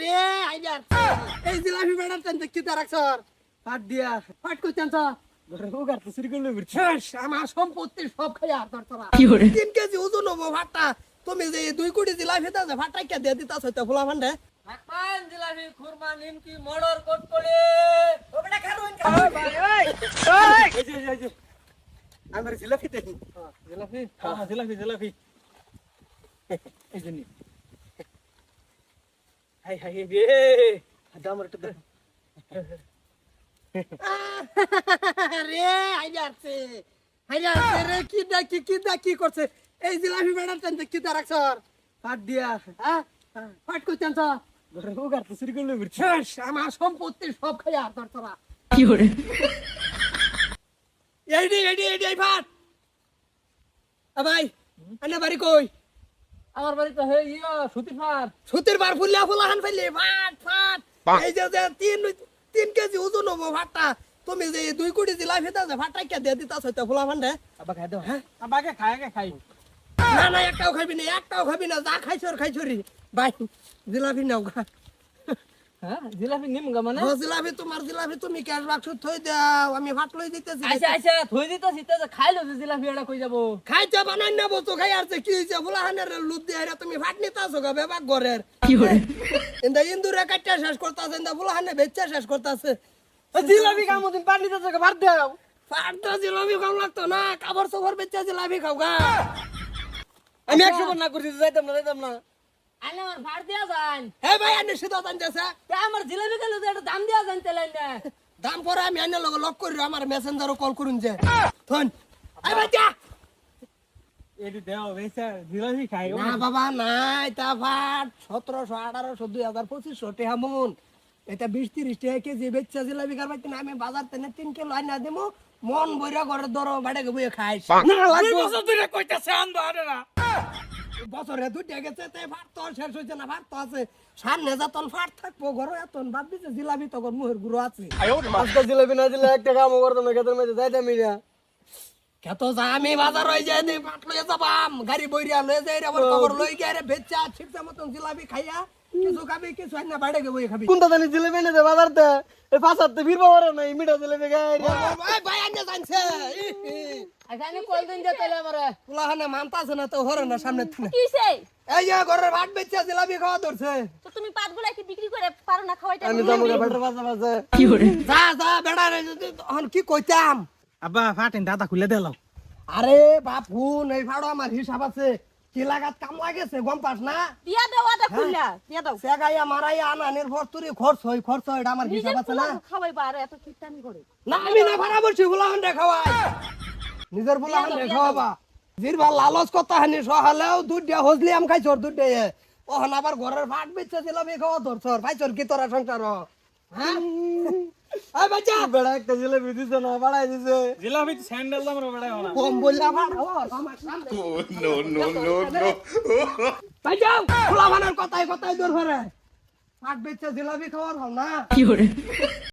রে আইয়ার এই জিলাপি বেড়ার তেন দেখি তার রাখছর ফাট দিয়া ফাট করলে ঘুরছি। আমার সম্পত্তি সব খাইয়া আর তোরা কি করে? তিন কেজি ওজন হব ভাতটা তুমি যে দুই কোটি জিলাপি দাও ভাতটা কে দিয়ে দিতাছ হইতে ফুলা ভান্ডে পান জিলাপি খুরমা নিমকি মডর কোট করে ও বেটা খারুন এই যে এই যে আমার জিলাপি দেন জিলাপি হ্যাঁ জিলাপি জিলাপি। এই যে হাই হাই রে দাম দে রে আইয়ারছে আইয়ারছে রে কি ডাকি কি করছে? এই জিলাপি তেন দেখি তার রাখছর ফাট দিয়া। হ্যাঁ? ফাট কইতেন তো উগার করলে শেষ আমার সম্পত্তি সব খাইয়া আর তোরা কি করে এইডি এইডি এইডি এই ফাট। ভাই আনে বাড়ি কই? আমার বাড়িতে হে ইয়া সুতি ফার সুতির বার ফুলিয়া ফুলা হান ফেললি ফাট ফাট এই যে যে তিন তিন কেজি ওজন হব ভাতটা তুমি যে দুই কোটি জিলাপি দাও যে ভাতটা কে দিয়ে দিতাছ হইতে ফুলা ভান্ডে আবা খাই দাও। হ্যাঁ? আবাকে খাই কে খাই। না না একটাও খাবি না একটাও খাবি না যা খাইছর খাইছরি ভাই জিলাপি নাও জিলাপি নিম গা মানে? ও জিলাপি তোমার জিলাপি তুমি ক্যাশ বাক্স থই দাও আমি ভাত লই দিতেছি আচ্ছা আচ্ছা থই জিলাপি এটা কই যাব? খাইতে বানাই না বস্তু খাই আর কি হইছে ফুলা হানের লুদ দিয়ে হেরা তুমি ভাত নিতাছো গা বেবাক ঘরের। কি করে ইন্দা ইন্দুরে কাটটা শেষ করতাছে ইন্দা হানে বেচ্চা শেষ করতাছে। জিলাপি কামো দিন পানি দিতে ভাত দাও। জিলাপি খাও লাগতো না কাপড় চোপড় বেচ্চা জিলাপি খাও গা। আমি একশো না করছি যাইতাম না যাইতাম না। আলে আমার ভাড় দিয়া যান। হে ভাই আনে সিধা জানতেছে তে আমার জিলাপি গেল একটা দাম দিয়া যান তেলাই না দাম পরে আমি আনে লগ লক করি আমার মেসেঞ্জারও কল করুন যে। থন। আই বাচ্চা এটি দেও বেসা জিলাপি খাই। না বাবা নাই তা ভাট সতেরোশো আঠারোশো দুই হাজার পঁচিশশো টেহা মন। এটা বিশ তিরিশ টাকা কেজি বেচা জিলাপি খাবার না আমি বাজার তেনে তিন কিলো আইনা দিমু মন বইরা ঘরে দর বাড়ে বইয়ে খাইস। না লাগবে। বছর ধরে কইতাছে আনব আরে না। বছরে দুইটা গেছে তে ভাত তো শেষ হয়েছে না ভাত তো আছে। সামনে যাতন ফাট থাকব ঘরে এতন ভাত দিছে জিলাপি তখন মুহের গুঁড়ো আছে। আজকে জিলাপি না দিলে একটা কামও করতাম না খেতের মধ্যে যাইতাম ইরা কত যা আমি বাজার হয়ে যাই পাট লয়ে যাবাম। গাড়ি বইরিয়া লয়ে যাই রে আবার খবর লই গিয়ে রে বেচা ঠিকঠাক মতন জিলাপি খাইয়া। কিছু খাবি কিছু না বাইরে বই খাবি। কোনটা জানি জিলাপি এনে দে বাজারতে? এই পাঁচাতে ফিরবো পারে না মিঠা জিলাপি ভাই জানছে। আমি কল যে তেলে আমারে? পুলাহানে মানতাছে না তো হরে না সামনে থেকে কিসে এই যে ঘরের ভাত বেচা জিলাপি খাওয়া ধরছে। তো তুমি পাতগুলা কি বিক্রি করে পারো না আমি যাব কি করে যা যা বেড়া রে যদি তখন কি কইতাম? আব্বা ফাটেন দাদা খুলে আরে এই ভাড়ো আমার হিসাব আছে। কি লাগাত কাম লাগেছে গম পাস না? দিয়া দাও আদা খুললা দিয়া দাও। সেগাইয়া মারাইয়া আনানের ভর্তুরি খরচ হয় খরচ হয় এটা আমার হিসাব আছে না? খাওয়াইবা আর এত কিটানি করে। না আমি না ভাড়া বলছি রে খাওয়াই। নিজের বুলাহান রে খাওয়াবা। জিরবা লালচ কথা হানি সহালেও দুধ দিয়া হজলি আম খাইছর দুধ দিয়ে ওহন আবার ঘরের ভাত বেচে দিলাম এই খাওয়া ধরছর পাইছর কি তোরা সংসার? হ্যাঁ? এই বাচ্চা! বেড়া একটা জিলাপি দিছে না বাড়াই দিছে? জিলাপি স্যান্ডেল দাম বেড়া না। কম বললা সামনে no, no, no, no. তাই খোলা ভানের কথাই কথাই দূর করে পাট বেচে জিলাপি খাওয়ার হল না। কি করে?